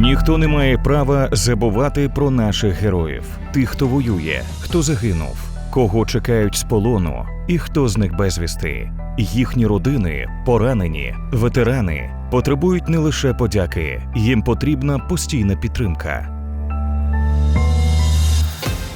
Ніхто не має права забувати про наших героїв, тих, хто воює, хто загинув, кого чекають з полону і хто з них безвісти. Їхні родини, поранені, ветерани потребують не лише подяки, їм потрібна постійна підтримка.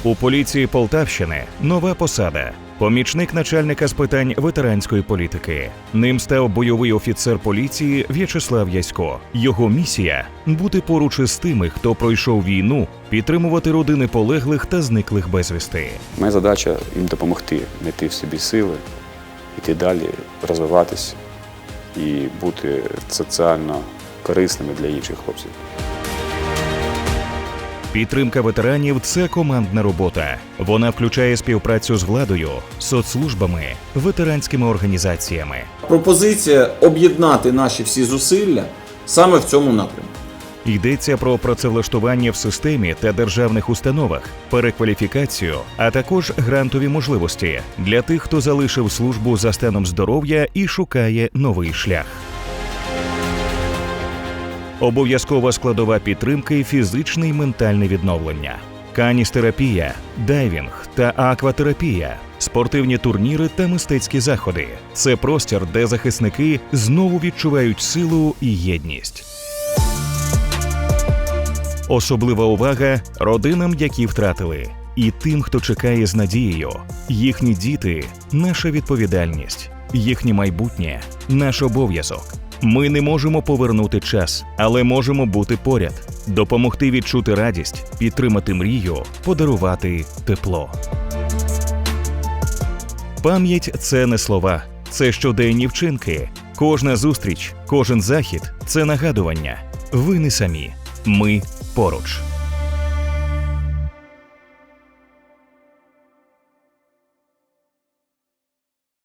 У поліції Полтавщини нова посада. Помічник начальника з питань ветеранської політики. Ним став бойовий офіцер поліції В'ячеслав Ясько. Його місія бути поруч із тими, хто пройшов війну, підтримувати родини полеглих та зниклих безвісти. Моя задача їм допомогти знайти в собі сили, йти далі, розвиватися і бути соціально корисними для інших хлопців. Підтримка ветеранів це командна робота. Вона включає співпрацю з владою, соцслужбами, ветеранськими організаціями. Пропозиція об'єднати наші всі зусилля саме в цьому напрямку. Йдеться про працевлаштування в системі та державних установах, перекваліфікацію, а також грантові можливості для тих, хто залишив службу за станом здоров'я і шукає новий шлях. Обов'язкова складова підтримки фізичне і ментальне відновлення, каністерапія, дайвінг та акватерапія, спортивні турніри та мистецькі заходи. Це простір, де захисники знову відчувають силу і єдність. Особлива увага родинам, які втратили, і тим, хто чекає з надією. Їхні діти наша відповідальність, їхнє майбутнє наш обов'язок. Ми не можемо повернути час, але можемо бути поряд, допомогти відчути радість, підтримати мрію, подарувати тепло. Пам'ять це не слова, це щоденні вчинки. Кожна зустріч, кожен захід це нагадування. Ви не самі. Ми поруч.